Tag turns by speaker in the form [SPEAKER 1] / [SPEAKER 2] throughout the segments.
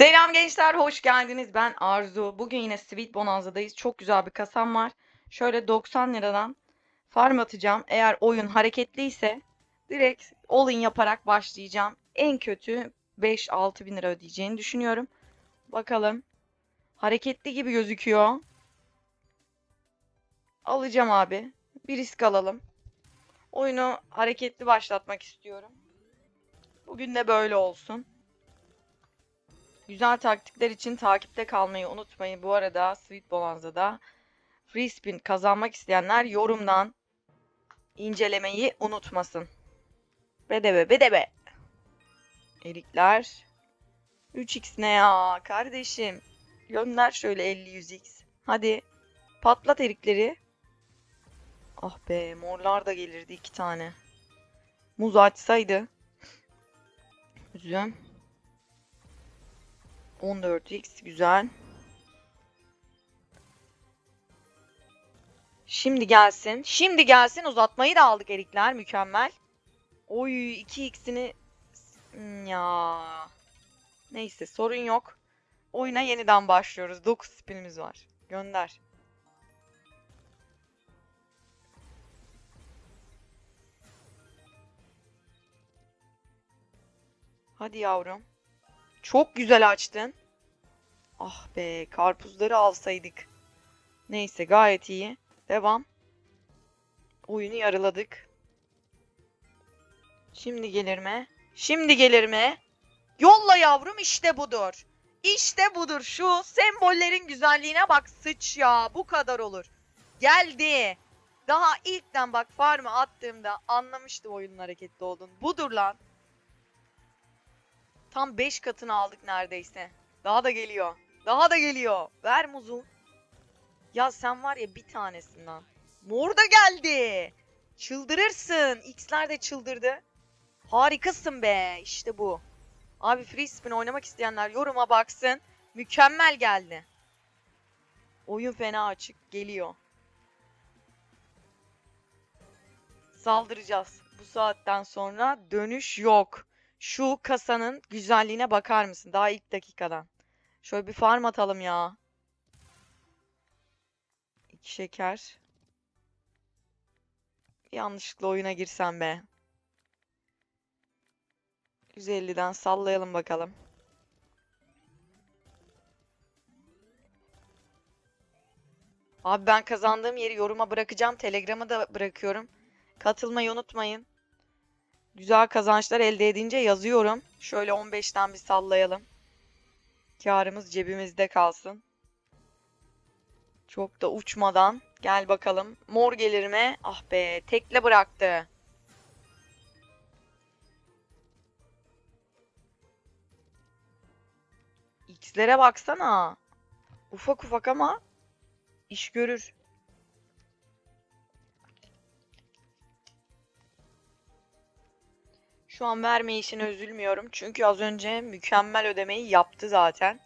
[SPEAKER 1] Selam gençler, hoş geldiniz. Ben Arzu. Bugün yine Sweet Bonanza'dayız. Çok güzel bir kasam var. Şöyle 90 liradan farm atacağım. Eğer oyun hareketliyse direkt all-in yaparak başlayacağım. En kötü 5-6 bin lira ödeyeceğini düşünüyorum. Bakalım. Hareketli gibi gözüküyor. Alacağım abi. Bir risk alalım. Oyunu hareketli başlatmak istiyorum. Bugün de böyle olsun. Güzel taktikler için takipte kalmayı unutmayın. Bu arada Sweet Bonanza'da Free Spin kazanmak isteyenler yorumdan incelemeyi unutmasın. Bedeve bedeve. Erikler. 3x ne ya kardeşim. Gönder şöyle 50-100x. Hadi patlat erikleri. Ah be morlar da gelirdi iki tane. Muz açsaydı. Üzüm. 14x güzel. Şimdi gelsin. Şimdi gelsin. Uzatmayı da aldık erikler. Mükemmel. Oy 2x'ini Hmm, ya. Neyse sorun yok. Oyuna yeniden başlıyoruz. 9 spinimiz var. Gönder. Hadi yavrum. Çok güzel açtın. Ah be, karpuzları alsaydık. Neyse, gayet iyi. Devam. Oyunu yarıladık. Şimdi gelir mi? Şimdi gelir mi? Yolla yavrum, işte budur. İşte budur. Şu sembollerin güzelliğine bak sıç ya. Bu kadar olur. Geldi. Daha ilkten bak farmı attığımda anlamıştım oyunun hareketli olduğunu. Budur lan. Tam 5 katını aldık neredeyse. Daha da geliyor. Daha da geliyor. Ver muzu. Ya sen var ya bir tanesinden. Mor da geldi. Çıldırırsın. X'ler de çıldırdı. Harikasın be. İşte bu. Abi free spin oynamak isteyenler yoruma baksın. Mükemmel geldi. Oyun fena açık. Geliyor. Saldıracağız. Bu saatten sonra dönüş yok. Şu kasanın güzelliğine bakar mısın? Daha ilk dakikadan. Şöyle bir farm atalım ya. İki şeker. Yanlışlıkla oyuna girsem be. 150'den sallayalım bakalım. Abi ben kazandığım yeri yoruma bırakacağım. Telegram'a da bırakıyorum. Katılmayı unutmayın. Güzel kazançlar elde edince yazıyorum. Şöyle 15'ten bir sallayalım. Karımız cebimizde kalsın. Çok da uçmadan. Gel bakalım. Mor gelir mi? Ah be tekle bıraktı. X'lere baksana. Ufak ufak ama iş görür. Şu an verme işine üzülmüyorum. Çünkü az önce mükemmel ödemeyi yaptı zaten.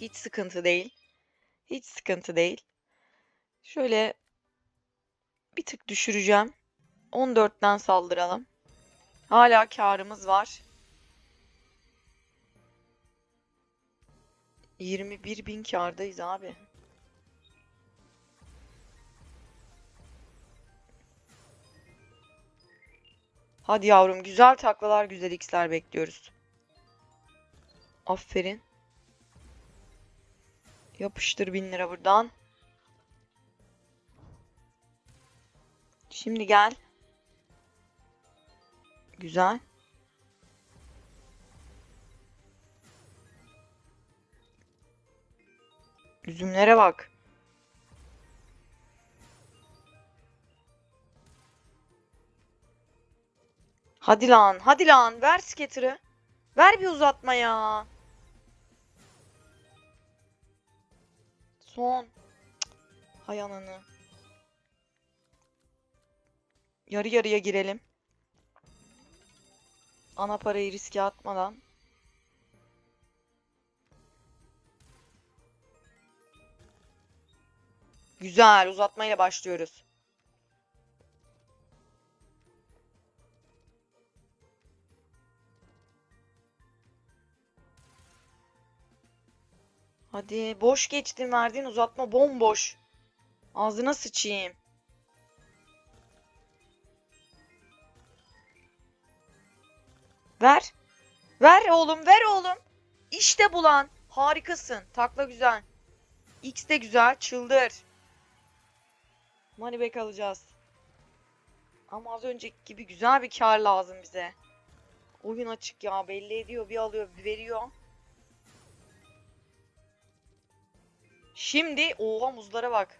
[SPEAKER 1] Hiç sıkıntı değil. Hiç sıkıntı değil. Şöyle bir tık düşüreceğim. 14'ten saldıralım. Hala karımız var. 21 bin kardayız abi. Hadi yavrum güzel taklalar güzel x'ler bekliyoruz. Aferin. Yapıştır bin lira buradan. Şimdi gel. Güzel. Üzümlere bak. Hadi lan, hadi lan. Ver scatter'ı. Ver bir uzatma ya. Son. Cık. Hay ananı. Yarı yarıya girelim. Ana parayı riske atmadan. Güzel, uzatmayla başlıyoruz. Hadi boş geçtin verdiğin uzatma bomboş. Ağzına sıçayım. Ver. Ver oğlum ver oğlum. İşte bulan. Harikasın. Takla güzel. X de güzel. Çıldır. Money back alacağız. Ama az önceki gibi güzel bir kar lazım bize. Oyun açık ya. Belli ediyor. Bir alıyor bir veriyor. Şimdi oha muzlara bak.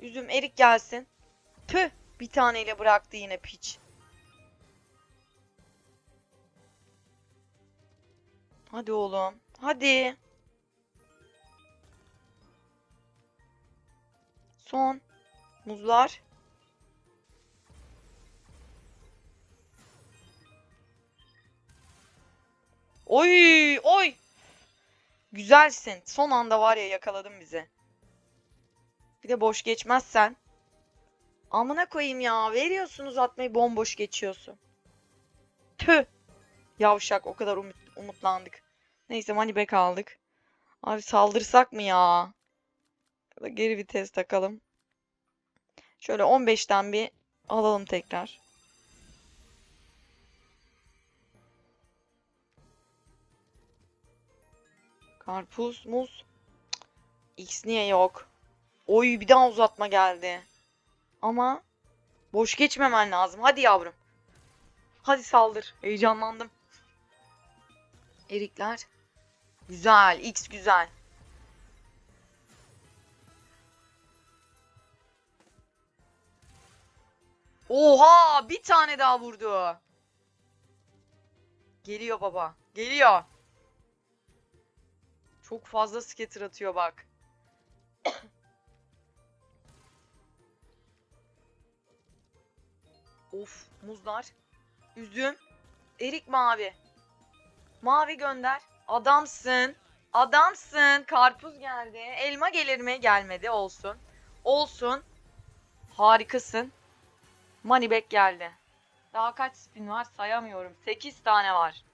[SPEAKER 1] Üzüm erik gelsin. Tüh bir taneyle bıraktı yine piç. Hadi oğlum. Hadi. Son. Muzlar. Oy oy. Güzelsin. Son anda var ya yakaladın bizi. Bir de boş geçmezsen. Amına koyayım ya. Veriyorsunuz atmayı bomboş geçiyorsun. Tüh. Yavşak o kadar umut, umutlandık. Neyse money back aldık. Abi saldırsak mı ya? Geri vites takalım. Şöyle 15'ten bir alalım tekrar. Karpuz, muz. X niye yok? Oy bir daha uzatma geldi. Ama boş geçmemen lazım. Hadi yavrum. Hadi saldır. Heyecanlandım. Erikler. Güzel. X güzel. Oha! Bir tane daha vurdu. Geliyor baba. Geliyor. Çok fazla scatter atıyor bak. of muzlar. Üzüm. Erik mavi. Mavi gönder. Adamsın. Adamsın. Karpuz geldi. Elma gelir mi? Gelmedi. Olsun. Olsun. Harikasın. Money back geldi. Daha kaç spin var sayamıyorum. 8 tane var.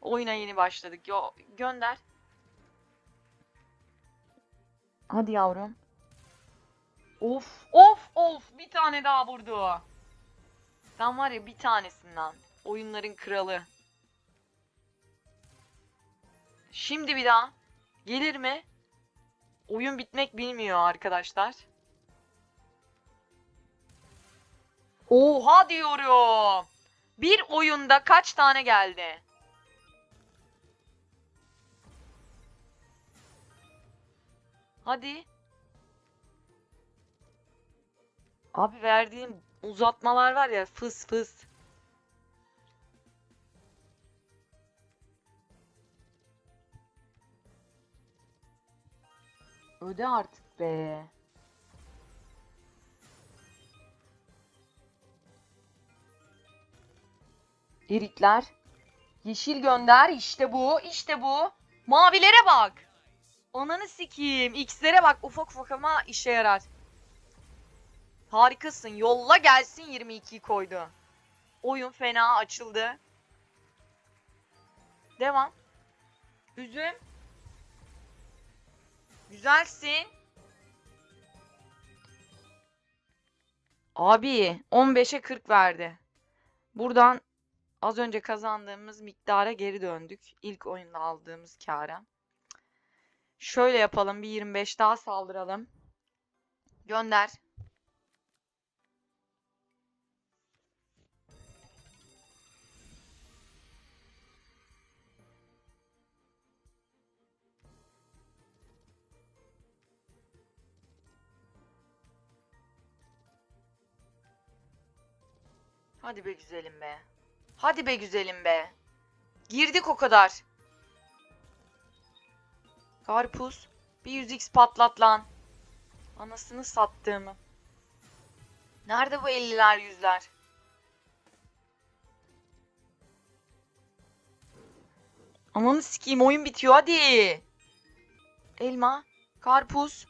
[SPEAKER 1] Oyuna yeni başladık. Yo, gönder. Hadi yavrum. Of of of bir tane daha vurdu. Sen var ya bir tanesinden. Oyunların kralı. Şimdi bir daha. Gelir mi? Oyun bitmek bilmiyor arkadaşlar. Oha diyorum. Bir oyunda kaç tane geldi? Hadi. Abi verdiğim uzatmalar var ya fıs fıs. Öde artık be. Erikler. Yeşil gönder. İşte bu. işte bu. Mavilere bak. Ananı sikeyim. X'lere bak. Ufak ufak ama işe yarar. Harikasın. Yolla gelsin 22'yi koydu. Oyun fena açıldı. Devam. Üzüm. Güzelsin. Abi 15'e 40 verdi. Buradan az önce kazandığımız miktara geri döndük. İlk oyunda aldığımız kâra. Şöyle yapalım. Bir 25 daha saldıralım. Gönder. Hadi be güzelim be. Hadi be güzelim be. Girdik o kadar. Karpuz. Bir 100x patlat lan. Anasını sattığımı. Nerede bu 50'ler yüzler? Ananı sikeyim oyun bitiyor hadi. Elma. Karpuz.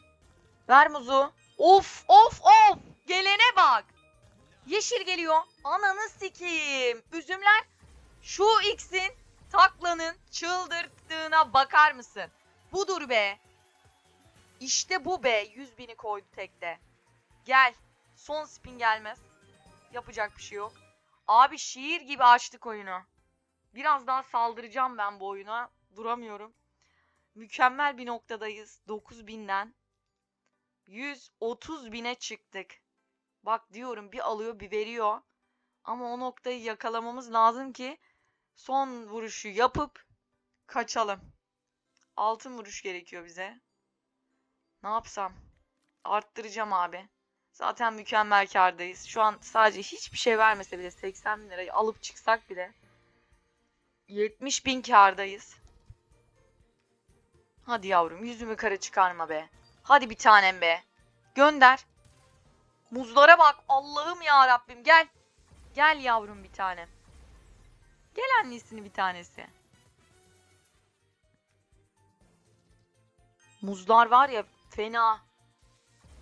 [SPEAKER 1] Ver muzu. Of of of. Gelene bak. Yeşil geliyor. Ananı sikeyim. Üzümler. Şu X'in taklanın çıldırttığına bakar mısın? Budur be. İşte bu be. 100 bini koydu tekte. Gel. Son spin gelmez. Yapacak bir şey yok. Abi şiir gibi açtık oyunu. Biraz daha saldıracağım ben bu oyuna. Duramıyorum. Mükemmel bir noktadayız. 9000'den 130 bine çıktık. Bak diyorum bir alıyor bir veriyor. Ama o noktayı yakalamamız lazım ki son vuruşu yapıp kaçalım. Altın vuruş gerekiyor bize. Ne yapsam? Arttıracağım abi. Zaten mükemmel kardayız. Şu an sadece hiçbir şey vermese bile 80 bin lirayı alıp çıksak bile 70 bin kardayız. Hadi yavrum yüzümü kara çıkarma be. Hadi bir tanem be. Gönder. Muzlara bak. Allah'ım ya Rabbim gel. Gel yavrum bir tanem. Gel annesini bir tanesi. Muzlar var ya fena.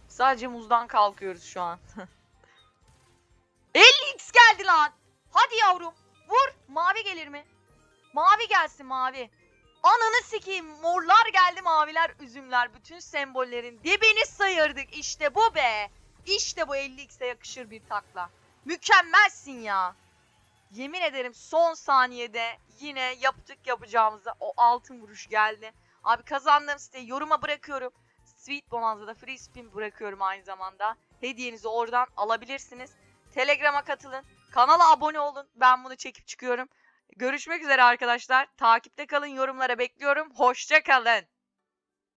[SPEAKER 1] Sadece muzdan kalkıyoruz şu an. 50x geldi lan. Hadi yavrum. Vur. Mavi gelir mi? Mavi gelsin mavi. Ananı sikeyim. Morlar geldi maviler üzümler. Bütün sembollerin dibini sayırdık. İşte bu be. İşte bu 50x'e yakışır bir takla. Mükemmelsin ya. Yemin ederim son saniyede yine yaptık yapacağımızda o altın vuruş geldi. Abi kazandığım siteyi yoruma bırakıyorum. Sweet Bonanza'da free spin bırakıyorum aynı zamanda. Hediyenizi oradan alabilirsiniz. Telegram'a katılın. Kanala abone olun. Ben bunu çekip çıkıyorum. Görüşmek üzere arkadaşlar. Takipte kalın, yorumlara bekliyorum. Hoşça kalın.